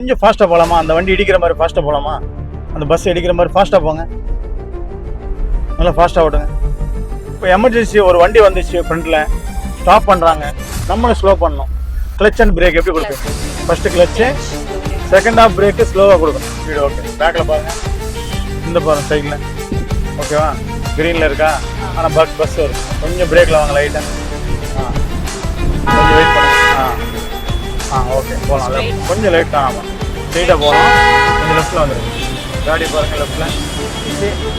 கொஞ்சம் ஃபாஸ்ட்டாக போகலாமா அந்த வண்டி இடிக்கிற மாதிரி ஃபாஸ்ட்டாக போகலாமா அந்த பஸ் இடிக்கிற மாதிரி ஃபாஸ்ட்டாக போங்க. நல்லா ஃபாஸ்ட்டாக ஓட்டுங்க. இப்போ எமர்ஜென்சி ஒரு வண்டி வந்துச்சு ஃப்ரண்ட்டில் ஸ்டாப் பண்ணுறாங்க நம்மளும் ஸ்லோ பண்ணணும் கிளச் அண்ட் பிரேக் எப்படி கொடுப்பீங்க? First clutch second half brake ஸ்லோவாக கொடுக்கணும். ஸ்பீடு ஓகே பேக்கில் பாருங்கள் இந்த பாருங்க சைடில் ஓகேவா க்ரீனில் இருக்கா? ஆனால் பஸ் பஸ் வரும். கொஞ்சம் பிரேக்கில் வாங்க லைட்டாக ஆ. கொஞ்சம் வெயிட் ஆ ஓகே போகலாம் கொஞ்சம் லேட் தான் ஆமாம் ஸ்ட்ரெயிட்டாக போகலாம் கொஞ்சம் லெஃப்ட்டில் வந்துடும் காடி பாருங்க லெஃப்ட்டில்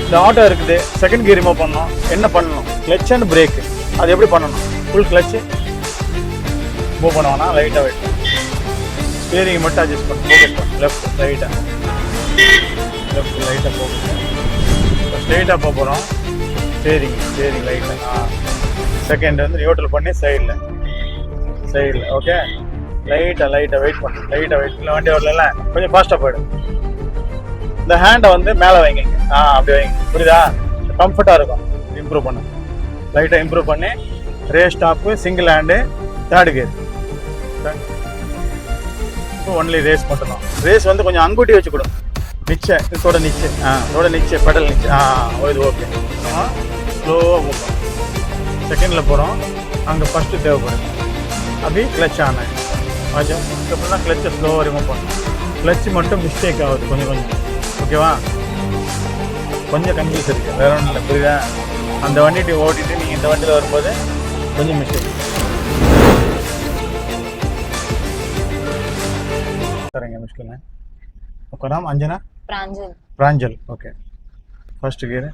இந்த ஆட்டோ இருக்குது. செகண்ட் கியர் ரிமூவ் பண்ணணும். என்ன பண்ணணும்? கிளச் அண்ட் பிரேக் அது எப்படி பண்ணணும்? ஃபுல் கிளச்சு மூவ் பண்ணுவானா லைட்டாக வெயிட் ஸ்டியரிங் மட்டும் அட்ஜஸ்ட் பண்ணு ஃபோக்கஸ் பண்ணு லெஃப்ட் ரைட்டாக லெஃப்ட் லைட்டாக ஃபோக்கஸ் ஸ்ட்ரெயிட்டாக போக போகிறோம் ஸ்டேரிங் ஸ்டேரிங் லைட்டாக ஆ. செகண்ட் வந்து நியூட்ரல் பண்ணி சைடில் சைடில் ஓகே லைட்டாக லைட்டாக வெயிட் பண்ணு. லைட்டாக வெயிட் பண்ணி. வண்டி வரல கொஞ்சம் ஃபாஸ்ட்டாக போயிடும் இந்த ஹேண்டை வந்து மேலே வைங்க ஆ அப்படி வைங்க. புரியுதா? கம்ஃபர்ட்டாக இருக்கும். இம்ப்ரூவ் பண்ணு. லைட்டாக இம்ப்ரூவ் பண்ணி. ரே stop single hand third gear இப்போ ஒன்லி ரேஸ் மட்டும்தான். ரேஸ் வந்து கொஞ்சம் அங்குட்டி வச்சு கொடுங்க நிச்ச இதோட நிச்ச ஆ இதோட நிச்ச பெடல் நிச்ச ஆ ஓ, இது ஓகே ஸ்லோவாக போகும் செகண்டில் போகிறோம் அங்கே ஃபஸ்ட்டு தேவைப்படுது. அப்படி கிளச் ஆனேன் கொஞ்சம் இதுக்கப்புறம் கிளச்சை ஸ்லோவாக ரிமூவ் பண்ணணும் கிளச்சு மட்டும் மிஸ்டேக் ஆகுது கொஞ்சம் கொஞ்சம். ஓகேவா கொஞ்சம் கன்ஃபியூஸ் இருக்குது வேற ஒன்றும் இல்லை புரியுதா? அந்த வண்டிட்டு ஓட்டிட்டு நீங்கள் இந்த வண்டியில் வரும்போது கொஞ்சம் மிஸ்டேக் சரிங்க மிஸ்கண்ணே உங்க நாம் Anjana? Pranjal. Pranjal okay first gear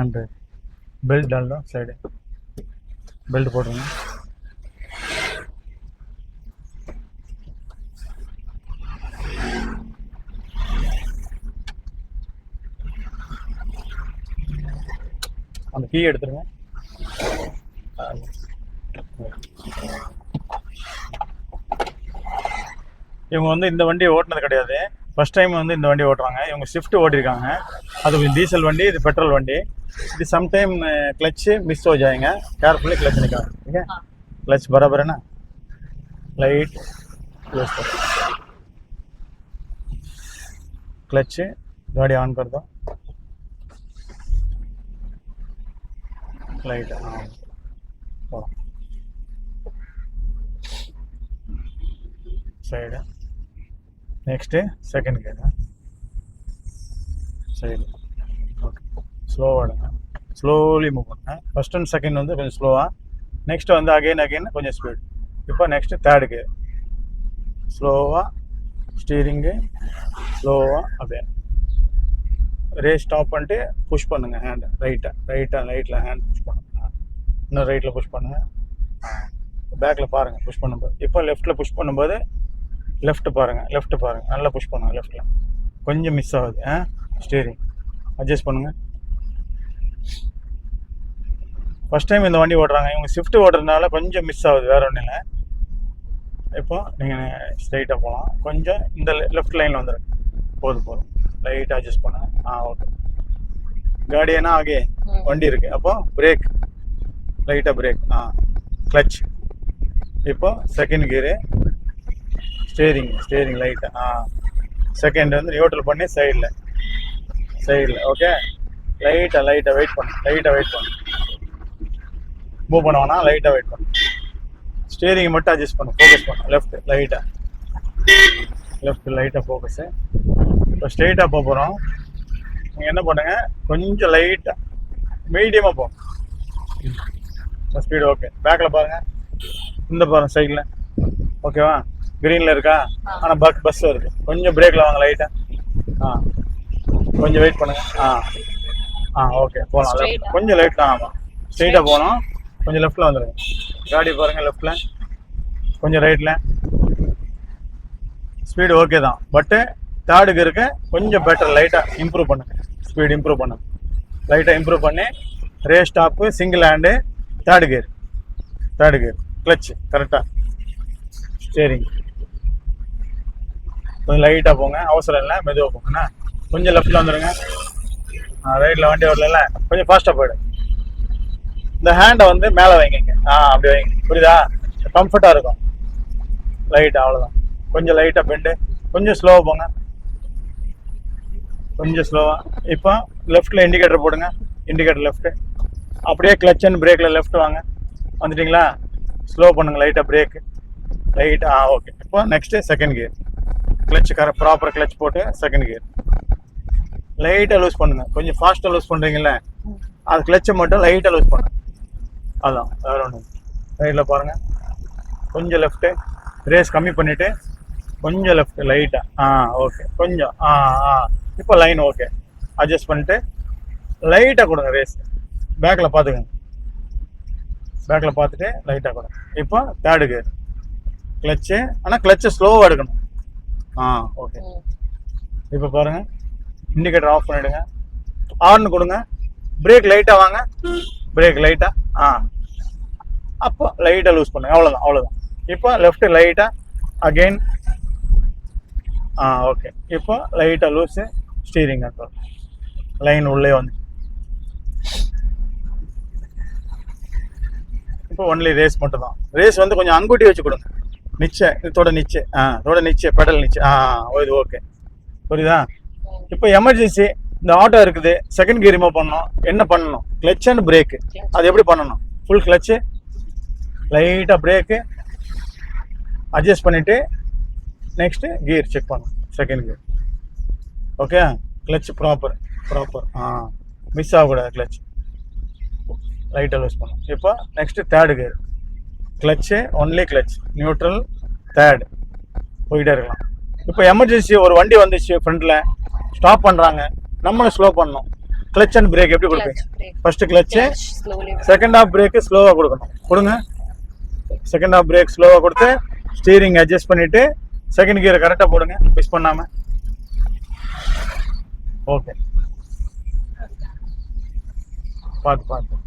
and belt டல்லோ side belt போட்டுருங்க. साइड बेल्ट போடுங்க அந்த கீ எடுத்துருங்க இவங்க வந்து இந்த வண்டியை ஓட்டினது கிடையாது ஃபர்ஸ்ட் டைம் வந்து இந்த வண்டி ஓட்டுறாங்க இவங்க ஷிஃப்ட் ஓட்டிருக்காங்க அது டீசல் வண்டி இது பெட்ரோல் வண்டி இது சம்டைம் கிளச்சு மிஸ் हो जाएगा केयरफुली क्लच निकाल ठीक है क्लच बराबर है ना लाइट क्लोज कर क्लच गाड़ी ऑन कर दो லைட் ஆ. Side next second gear side okay ஸ்லோவாக ஸ்லோலி மூவ் பண்ணேன் ஃபஸ்ட் அண்ட் செகண்ட் வந்து கொஞ்சம் ஸ்லோவாக நெக்ஸ்ட் வந்து அகைன் அகைன் கொஞ்சம் ஸ்பீட் இப்போ நெக்ஸ்ட்டு தேர்டு கேர் ஸ்லோவாக ஸ்டீரிங்கு ஸ்லோவாக அப்படியே. ரேஸ் ஸ்டாப் பண்ணிட்டு புஷ் பண்ணுங்கள் ஹேண்டை ரைட்டை ரைட்டாக ரைட்டில் ஹேண்ட் புஷ் பண்ணுங்க இன்னும் ரைட்டில் புஷ் பண்ணுங்கள் பேக்கில் பாருங்கள் புஷ் பண்ணும்போது. இப்போ லெஃப்ட்டில் புஷ் பண்ணும்போது லெஃப்ட் பாருங்கள் லெஃப்ட் பாருங்கள் நல்லா புஷ் பண்ணுங்கள் லெஃப்ட்டில் கொஞ்சம் மிஸ் ஆகுது ஆ? ஸ்டீரிங் அட்ஜஸ்ட் பண்ணுங்கள் ஃபஸ்ட் டைம் இந்த வண்டி ஓட்டுறாங்க. இவங்க ஸ்விஃப்ட் ஓடுறதுனால கொஞ்சம் மிஸ் ஆகுது வேற ஒன்றும் இல்லை. இப்போ நீங்கள் ஸ்ட்ரைட்டாக போகலாம். கொஞ்சம் இந்த லெஃப்ட் லைனில் வந்துடுங்க போதும் போதும். லைட்டாக அட்ஜஸ்ட் பண்ணுங்க ஆ ஓகே காடி என்ன ஆகே வண்டி இருக்குது அப்போ பிரேக் லைட்டாக பிரேக் ஆ கிளச் இப்போ செகண்ட் கியரு ஸ்டேரிங் ஸ்டேரிங் லைட்டாக ஆ செகண்ட் வந்து நியூட்ரல் பண்ணி சைடில் சைடில் ஓகே லைட்டாக லைட்டாக வெயிட் பண்ணு. லைட்டாக வெயிட் பண்ணு. மூவ் பண்ணுவானா லைட்டாக வெயிட் பண்ணு. ஸ்டேரிங் மட்டும் அட்ஜஸ்ட் பண்ணு ஃபோக்கஸ் பண்ணு. லெஃப்ட் லைட்டாக லெஃப்ட் லைட்டாக ஃபோக்கஸு இப்போ ஸ்ட்ரெயிட்டாக போக போகிறோம் நீங்கள் என்ன பண்ணுங்க? கொஞ்சம் லைட்டாக மீடியமாக போ ஸ்பீடு ஓகே பேக்கில் பாருங்கள் இந்த பாருங்க சைடில் ஓகேவா க்ரீனில் இருக்கா? ஆனால் பஸ் பஸ் வருது கொஞ்சம் பிரேக்கில் வாங்க லைட்டாக ஆ. கொஞ்சம் வெயிட் பண்ணுங்க. ஆ. ஆ ஓகே போகலாம்? கொஞ்சம் லைட் தான் ஆமாம் ஸ்ட்ரெயிட்டாக போகணும். கொஞ்சம் லெஃப்ட்டில் வந்துடுங்க காடி பாருங்கள் லெஃப்ட்டில் கொஞ்சம் ரைட்டில் ஸ்பீடு ஓகே தான். பட்டு தேர்டுக்கு இருக்க கொஞ்சம் பெட்டர் லைட்டாக இம்ப்ரூவ் பண்ணுங்க ஸ்பீடு இம்ப்ரூவ் பண்ணுங்க லைட்டாக இம்ப்ரூவ் பண்ணி. ரே stop single hand third gear third gear clutch கரெக்டாக ஸ்டேரிங் கொஞ்சம் லைட்டாக போங்க. அவசரம் இல்லை மெதுவாக போங்கண்ணா கொஞ்சம் லெஃப்ட்டில் வந்துடுங்க ரைட்டில் வண்டி வரல கொஞ்சம் ஃபாஸ்ட்டாக போயிடு. இந்த ஹேண்டை வந்து மேலே வைங்க ஆ அப்படி வைங்க. புரியுதா? கம்ஃபர்ட்டாக இருக்கும். லைட் அவ்வளோதான் கொஞ்சம் லைட்டாக பெண்டு கொஞ்சம் ஸ்லோவாக போங்க. கொஞ்சம் ஸ்லோவாக இப்போ லெஃப்ட்டில் இண்டிகேட்டர் போடுங்க. இண்டிகேட்டர் லெஃப்ட்டு அப்படியே கிளச் அண்ட் பிரேக்கில் லெஃப்ட் வாங்க. வந்துட்டிங்களா? ஸ்லோ பண்ணுங்க லைட்டாக பிரேக்கு லைட்டாக ஆ ஓகே இப்போ நெக்ஸ்ட்டு செகண்ட் கியர் கிளச் கர ப்ராப்பர் கிளச் போட்டு செகண்ட் கியர் லைட்டாக லூஸ் பண்ணுங்க. கொஞ்சம் ஃபாஸ்ட்டாக லூஸ் பண்ணுறீங்கள அது கிளச்சை மட்டும் லைட்டாக லூஸ் பண்ணுங்க அதான் வேற ஒன்று ரைட்டில் பாருங்கள் கொஞ்சம் லெஃப்ட்டு ரேஸ் கம்மி பண்ணிவிட்டு கொஞ்சம் லெஃப்ட் லைட்டாக ஆ? ஓகே கொஞ்சம் ஆ ஆ. இப்போ லைன் ஓகே அட்ஜஸ்ட் பண்ணிட்டு லைட்டாக கொடுங்க ரேஸ் பேக்கில் பார்த்துக்கோங்க. பேக்கில் பார்த்துட்டு லைட்டாக கொடுங்க. இப்போ தேர்டு கேர் கிளச்சு ஆனால் கிளச்சை ஸ்லோவாக எடுக்கணும். ஆ ஓகே இப்போ பாருங்கள் இண்டிகேட்டர் ஆஃப் பண்ணிவிடுங்க ஆர்னு கொடுங்க. பிரேக் லைட்டாக வாங்க. பிரேக் லைட்டாக ஆ? அப்போ லைட்டாக லூஸ் பண்ணுங்க. அவ்வளோதான் அவ்வளோதான் இப்போ லெஃப்ட் லைட்டாக அகெயின் ஆ ஓகே இப்போ லைட்டாக லூஸு ஸ்டீரிங் கண்ட்ரோல் லைன் உள்ளே வந்து. இப்போ ஒன்லி ரேஸ் மட்டும் தான் ரேஸ் வந்து கொஞ்சம் அங்குட்டி வச்சு கொடுங்க. நிச்சய இதோட நிச்சய ஆ இதோட நிச்சய பெடல் நிச்சய ஆ இது ஓகே புரியுதா? இப்போ எமர்ஜென்சி இந்த ஆட்டோ இருக்குது. செகண்ட் கியர் ரிமூவ் பண்ணணும். என்ன பண்ணணும்? கிளச் அண்ட் பிரேக்கு அது எப்படி பண்ணணும்? ஃபுல் கிளச்சு லைட்டாக பிரேக்கு அட்ஜஸ்ட் பண்ணிவிட்டு நெக்ஸ்ட்டு கியர் செக் பண்ணணும் second gear okay clutch proper proper ஆ. மிஸ் ஆகக்கூடாது கிளச் லைட்டாக லூஸ் பண்ணணும் இப்போ next third gear clutch only clutch neutral third போயிட்டே இருக்கலாம். இப்போ எமர்ஜென்சி ஒரு வண்டி வந்துச்சு ஃப்ரண்ட்டில் ஸ்டாப் பண்ணுறாங்க நம்மளும் ஸ்லோ பண்ணணும் கிளச் அண்ட் பிரேக் எப்படி கொடுப்பீங்க? First clutch second half brake ஸ்லோவாக கொடுக்கணும். கொடுங்க. செகண்ட் ஹாஃப் பிரேக் ஸ்லோவாக கொடுத்து ஸ்டீரிங் அட்ஜஸ்ட் பண்ணிவிட்டு செகண்ட் கியரை கரெக்டாக போடுங்க. மிஸ் பண்ணாமல் ஓகே பார்த்து பார்த்து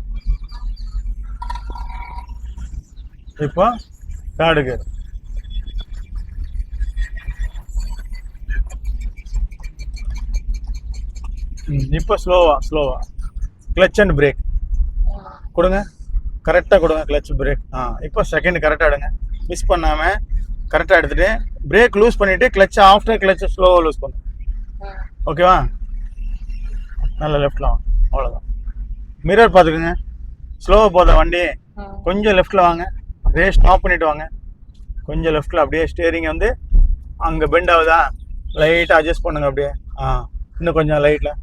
இப்போ தேர்டு கியர் இப்போ ஸ்லோவா ஸ்லோவா கிளச் அண்ட் பிரேக் கொடுங்க. கரெக்டாக கொடுங்க கிளச் பிரேக் ஆ இப்போ செகண்ட் கரெக்டாக எடுங்க. மிஸ் பண்ணாமல் கரெக்டாக எடுத்துகிட்டு பிரேக் லூஸ் பண்ணிவிட்டு கிளச்சை ஆஃப்டர் கிளச்சை ஸ்லோவாக லூஸ் பண்ணுங்க ஓகேவா நல்ல லெஃப்டில் வாங்க. அவ்வளோதான் மிரர் பார்த்துக்குங்க. ஸ்லோவாக போத வண்டி. கொஞ்சம் லெஃப்ட்டில் வாங்க. ரேஸ் ஸ்டாப் பண்ணிவிட்டு வாங்க. கொஞ்சம் லெஃப்ட்டில் அப்படியே ஸ்டேரிங் வந்து அங்கே பெண்ட் ஆகுதா? லைட்டாக அட்ஜஸ்ட் பண்ணுங்க அப்படியே. ஆ இன்னும் கொஞ்சம் லைட்டில்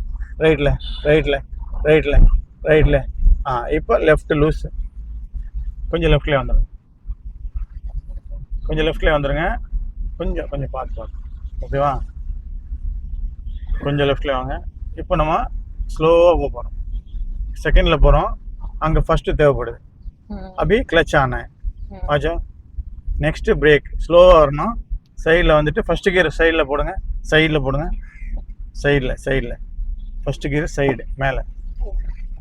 ரைட்டில் ரைட்டில் ரைட்டில் ரைட்டில் ஆ இப்போ லெஃப்ட் லூஸ் கொஞ்சம் லெஃப்ட்லேயே வந்துடுங்க. கொஞ்சம் லெஃப்ட்லேயே வந்துடுங்க கொஞ்சம் கொஞ்சம் பார்த்து பார்த்து. ஓகேவா கொஞ்சம் லெஃப்ட்லேயே வாங்க. இப்போ நம்ம ஸ்லோவாக போக போகிறோம் செகண்டில் போகிறோம் அங்கே ஃபஸ்ட்டு தேவைப்படுது. அபி கிளச் ஆனேன் ஆச்சா நெக்ஸ்ட்டு பிரேக் ஸ்லோவாக வரணும். சைடில் வந்துட்டு ஃபஸ்ட்டு கியர் சைடில் போடுங்க. சைடில் போடுங்க. சைடில் சைடில் ஃபஸ்ட்டு கியர் சைடு மேலே.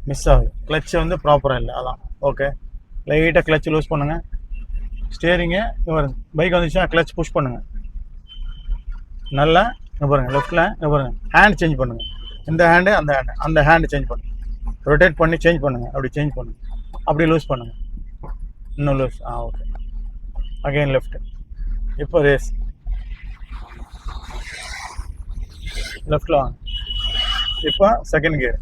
மிஸ் ஆகுது. கிளச்சு வந்து ப்ராப்பராக இல்லை அதான். ஓகே லைட்டாக கிளச் லூஸ் பண்ணுங்கள் ஸ்டியரிங்கு வருங்க பைக் வந்துச்சுன்னா கிளச் புஷ் பண்ணுங்கள் நல்லா இங்கே பாருங்கள் லெஃப்ட்டில் இங்கே பாருங்கள் ஹேண்ட் சேஞ்ச் பண்ணுங்கள் இந்த ஹேண்டு அந்த ஹேண்டு அந்த ஹேண்டு சேஞ்ச் பண்ணுங்கள் ரொட்டேட் பண்ணி சேஞ்ச் பண்ணுங்கள் அப்படி சேஞ்ச் பண்ணுங்கள் அப்படி லூஸ் பண்ணுங்கள் இன்னும் லூஸ் ஆ ஓகே அகைன் லெஃப்ட் இப்போ ரேஸ் லெஃப்டில் வாங்க. இப்போ செகண்ட் கியர்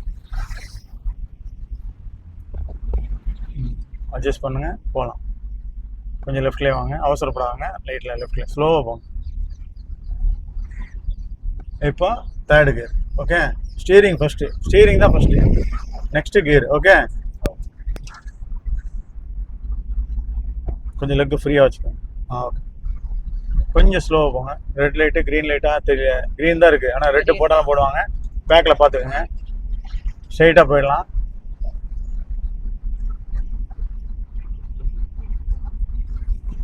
அட்ஜஸ்ட் பண்ணுங்கள் போகலாம். கொஞ்சம் லெஃப்ட்லேயே வாங்க. அவசரப்படாதங்க. லைட்டில் லெஃப்டில் ஸ்லோவாக போங்க. இப்போ third gear okay steering first steering தான் ஃபஸ்ட்டு நெக்ஸ்ட்டு கியர் ஓகே கொஞ்சம் லெக்கு ஃப்ரீயாக வச்சுக்கோங்க. ஆ ஓகே கொஞ்சம் ஸ்லோவாக போங்க. ரெட் லைட்டு க்ரீன் லைட்டாக தெரிய க்ரீன் தான் இருக்குது ஆனால் ரெட்டு போட்டாலும் போடுவாங்க. பேக்கில் பார்த்துக்கோங்க. ஸ்ட்ரைட்டாக போயிடலாம்.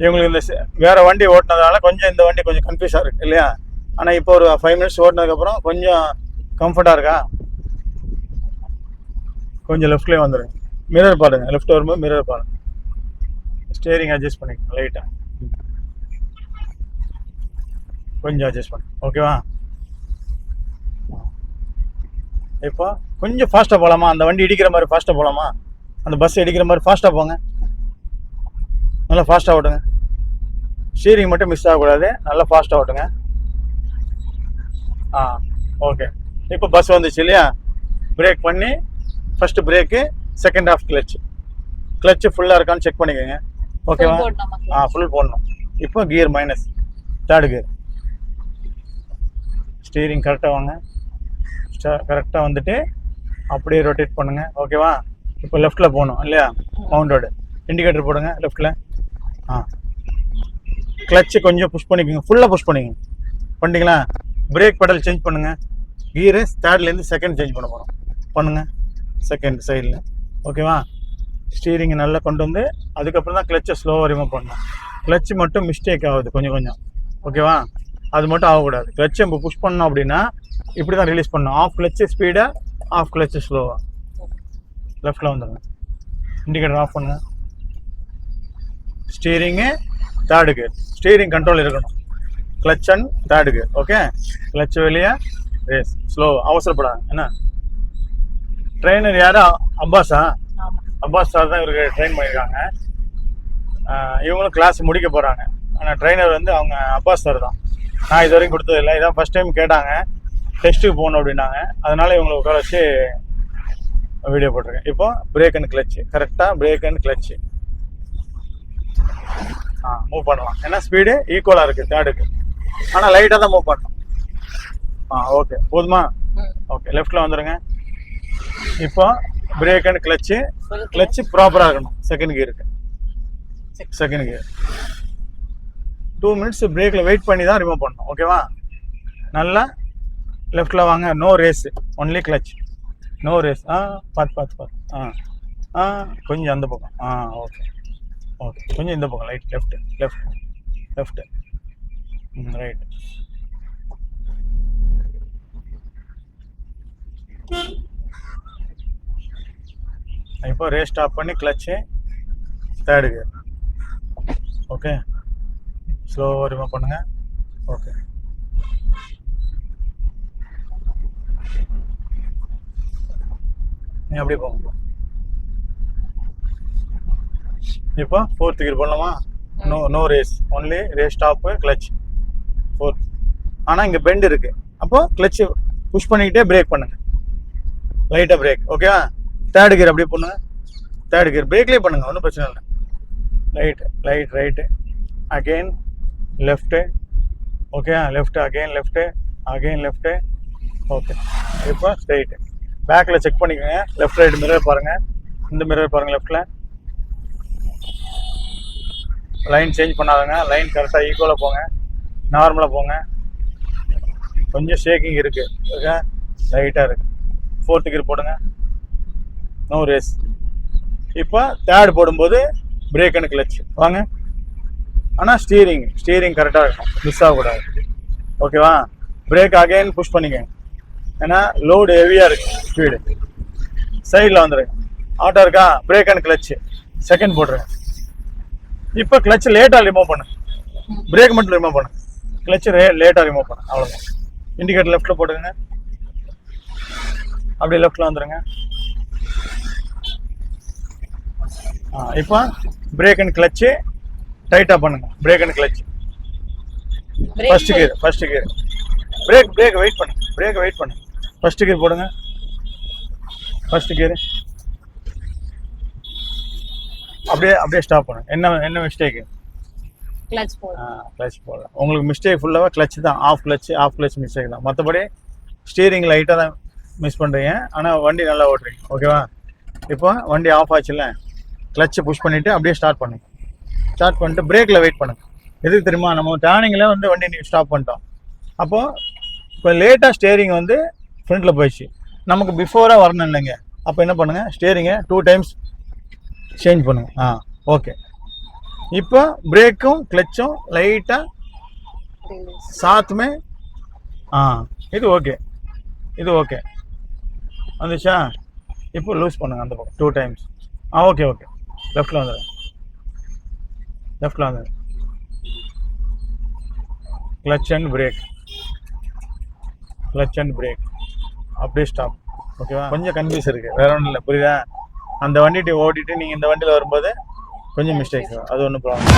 இவங்களுக்கு இந்த வேறு வண்டி ஓட்டினதால கொஞ்சம் இந்த வண்டி கொஞ்சம் கன்ஃபியூஸாக இருக்கு இல்லையா? ஆனால் இப்போ ஒரு ஃபைவ் மினிட்ஸ் ஓட்டினதுக்கப்புறம் கொஞ்சம் கம்ஃபர்ட்டாக இருக்கா? கொஞ்சம் லெஃப்ட்லேயே வந்துடுங்க மிரர் பாருங்கள் லெஃப்ட் வரும்போது மிரர் பாருங்கள் ஸ்டேரிங் அட்ஜஸ்ட் பண்ணிக்கோங்க லைட்டாக கொஞ்சம் அட்ஜஸ்ட் பண்ணு. ஓகேவா இப்போ கொஞ்சம் ஃபாஸ்ட்டாக போகலாமா அந்த வண்டி இடிக்கிற மாதிரி ஃபாஸ்ட்டாக போகலாமா அந்த பஸ் இடிக்கிற மாதிரி ஃபாஸ்ட்டாக போங்க. நல்லா ஃபாஸ்ட்டாக ஓட்டுங்க. ஸ்டீரிங் மட்டும் மிஸ் ஆகக்கூடாது. நல்லா ஃபாஸ்ட்டாக ஓட்டுங்க. ஆ ஓகே இப்போ பஸ் வந்துச்சு இல்லையா? பிரேக் பண்ணி first brake second half clutch clutch ஃபுல்லாக இருக்கான்னு செக் பண்ணிக்கோங்க. ஓகேவா? ஆ ஃபுல் போடணும். இப்போ gear minus third gear steering கரெக்டாக வாங்க. கரெக்டாக வந்துட்டு அப்படியே ரொட்டேட் பண்ணுங்க. ஓகேவா இப்போ லெஃப்ட்டில் போகணும் இல்லையா? மவுண்டோடு இண்டிகேட்டர் போடுங்க லெஃப்ட்டில் ஆ. கிளச்சு கொஞ்சம் புஷ் பண்ணிக்கோங்க. ஃபுல்லாக புஷ் பண்ணிக்கோங்க. பண்ணிட்டீங்களா? பிரேக் பெடல் சேஞ்ச் பண்ணுங்கள் கீரு தேர்ட்லேருந்து செகண்ட் சேஞ்ச் பண்ண போகிறோம் பண்ணுங்கள் செகண்ட் சைடில் ஓகேவா ஸ்டீரிங் நல்லா கொண்டு வந்து அதுக்கப்புறம் தான் கிளச்சை ஸ்லோவாக ரிமூவ் பண்ணணும். கிளச்சு மட்டும் மிஸ்டேக் ஆகுது கொஞ்சம் கொஞ்சம். ஓகேவா அது மட்டும் ஆகக்கூடாது. கிளச்சை இப்போ புஷ் பண்ணோம் அப்படின்னா இப்படி தான் ரிலீஸ் பண்ணணும் ஆஃப் கிளச்சு ஸ்பீடாக ஆஃப் கிளச்சு ஸ்லோவாக லெஃப்டில் வந்துடுங்க இண்டிகேட்டர் ஆஃப் பண்ணுங்கள் steering third gear steering control இருக்கணும். Clutch and third gear okay clutch வெளியே. ரேஸ் ஸ்லோ அவசரப்படாது. என்ன? ட்ரெயினர் யாரு? அப்பாஸா அப்பாஸ் சார் தான் இவருக்கு ட்ரெயின் பண்ணியிருக்காங்க இவங்களும் கிளாஸ் முடிக்க போகிறாங்க ஆனால் ட்ரெயினர் வந்து அவங்க அப்பாஸ் சார் தான். நான் இது வரைக்கும் கொடுத்ததில்லை இதான் ஃபஸ்ட் டைம் கேட்டாங்க. டெஸ்ட்டுக்கு போகணும் அப்படின்னாங்க. அதனால இவங்களை உட்கார வச்சு வீடியோ போட்டிருக்கேன். இப்போ பிரேக் அண்ட் கிளச்சு கரெக்டாக பிரேக் அண்ட் கிளச்சு மூவ் பண்ணலாம். ஏன்னா ஸ்பீடு ஈக்குவலாக இருக்குது தேர்டுக்கு ஆனால் லைட்டாக தான் மூவ் பண்ணணும். ஆ ஓகே போதுமா. ஓகே லெஃப்ட்டில் வந்துடுங்க இப்போ பிரேக் அண்ட் கிளச்சு கிளச்சு ப்ராப்பராக இருக்கணும். செகண்ட் கியருக்கு செகண்ட் கியர் டூ மினிட்ஸ் பிரேக்கில் வெயிட் பண்ணி தான் ரிமூவ் பண்ணணும். ஓகேவா நல்லா லெஃப்டில் வாங்க. No race only clutch no race ஆ பார்த்து பார்த்து பார்த்து ஆ. ஆ கொஞ்சம் அந்த பக்கம். ஆ ஓகே ஓகே கொஞ்சம் இந்த பக்கம் ரைட் லெஃப்ட் லெஃப்ட் லெஃப்ட் ம் ரைட் இப்போ ரேஸ் ஸ்டாப் பண்ணி கிளச்சு தேர்டு கியர் ஓகே ஸ்லோவாக ரிமூவ் பண்ணுங்க. ஓகே நீ அப்படியே போங்க இப்போ ஃபோர்த் கியர் போடலாமா? No no race only race stop clutch fourth ஆனால் இங்கே பெண்ட் இருக்குது அப்போ கிளச் புஷ் பண்ணிக்கிட்டே பிரேக் பண்ணுங்க. லைட்டாக பிரேக் ஓகேவா தேர்டு கியர் அப்படியே பண்ணுங்க தேர்டு கியர் பிரேக்லேயே பண்ணுங்க. ஒன்றும் பிரச்சனை இல்லை. Light light right again left okay left again left again left okay இப்போ ஸ்ட்ரைட்டு பேக்கில் செக் பண்ணிக்கோங்க. லெஃப்ட் ரைட் மிரர் பாருங்கள் இந்த மிரர் பாருங்கள் லெஃப்ட்டில் லைன் சேஞ்ச் பண்ணாதங்க. லைன் கரெக்டாக ஈக்குவலாக போங்க. நார்மலாக போங்க. கொஞ்சம் ஷேக்கிங் இருக்குது ஓகே லைட்டாக இருக்குது ஃபோர்த்து கியர் போடுங்க. நோ ரேஸ் இப்போ தேர்ட் போடும்போது பிரேக் அண்ட் கிளச் வாங்க. ஆனால் ஸ்டீரிங் ஸ்டீரிங் கரெக்டாக இருக்கும் மிஸ் ஆகக்கூடாது. ஓகேவா? பிரேக் அகைன் புஷ் பண்ணிக்கங்க. ஏன்னா லோடு ஹெவியாக இருக்கு. ஸ்பீடு சைடில் வந்துடுங்க ஆட்டோ இருக்கா? பிரேக் அண்ட் கிளச்சு செகண்ட் போட்டுருங்க இப்போ கிளச் லேட்டாக ரிமூவ் பண்ணு. பிரேக் மட்டும் ரிமூவ் பண்ணு. கிளச் ரே லேட்டாக ரிமூவ் பண்ணு. அவ்வளோதான் இண்டிகேட்டர் லெஃப்ட்டில் போட்டுக்கங்க. அப்படியே லெஃப்ட்டில் வந்துடுங்க ஆ இப்போ பிரேக் அண்ட் கிளச்சு டைட்டாக பண்ணுங்க. Brake and clutch Brake first. Gear first gear brake brake wait பண்ணுங்க பிரேக் வெயிட் பண்ணுங்க ஃபர்ஸ்ட் கியர் போடுங்க. ஃபர்ஸ்ட் கியர் அப்படியே அப்படியே ஸ்டாப் பண்ணுங்க என்ன என்ன மிஸ்டேக்கு clutch போடு. கிளச் போடல உங்களுக்கு மிஸ்டேக் ஃபுல்லாக கிளச் தான். Half clutch half clutch mistake தான். மற்றபடி ஸ்டீரிங் லைட்டாக தான் மிஸ் பண்ணுறீங்க ஆனால் வண்டி நல்லா ஓட்டுறீங்க. ஓகேவா இப்போ வண்டி ஆஃப் ஆச்சுல்ல? கிளச்சை புஷ் பண்ணிவிட்டு அப்படியே ஸ்டார்ட் பண்ணுங்க. ஸ்டார்ட் பண்ணிட்டு பிரேக்கில் வெயிட் பண்ணுங்க. எதுக்கு தெரியுமா? நம்ம டேர்னிங்கில் வந்து வண்டி ஸ்டாப் பண்ணிட்டோம். அப்போது இப்போ லேட்டாக ஸ்டேரிங் வந்து ஃப்ரண்ட்டில் போயிடுச்சு. நமக்கு பிஃபோராக வரணும் இல்லைங்க. அப்போ என்ன பண்ணுங்கள் ஸ்டேரிங்கை டூ டைம்ஸ் சேஞ்ச் பண்ணுங்க ஆ ஓகே இப்போ பிரேக்கும் கிளச்சும் லைட்டாக சாத்துமே ஆ இது ஓகே இது ஓகே வந்துச்சா? இப்போ லூஸ் பண்ணுங்க அந்த பக்கம். டூ டைம்ஸ் ஆ ஓகே ஓகே லெஃப்டில் வந்துடுங்க லெஃப்டில் வந்துடுங்க clutch and brake clutch and brake அப்படியே ஸ்டாப் ஓகேவா கொஞ்சம் கன்ஃபியூஸ் இருக்குது வேற ஒன்றும் இல்லை. புரியுதா? அந்த வண்டிட்டு ஓட்டிட்டு நீங்கள் இந்த வண்டியில் வரும்போது கொஞ்சம் மிஸ்டேக்ஸ் அது ஒன்றும் ப்ராப்ளம்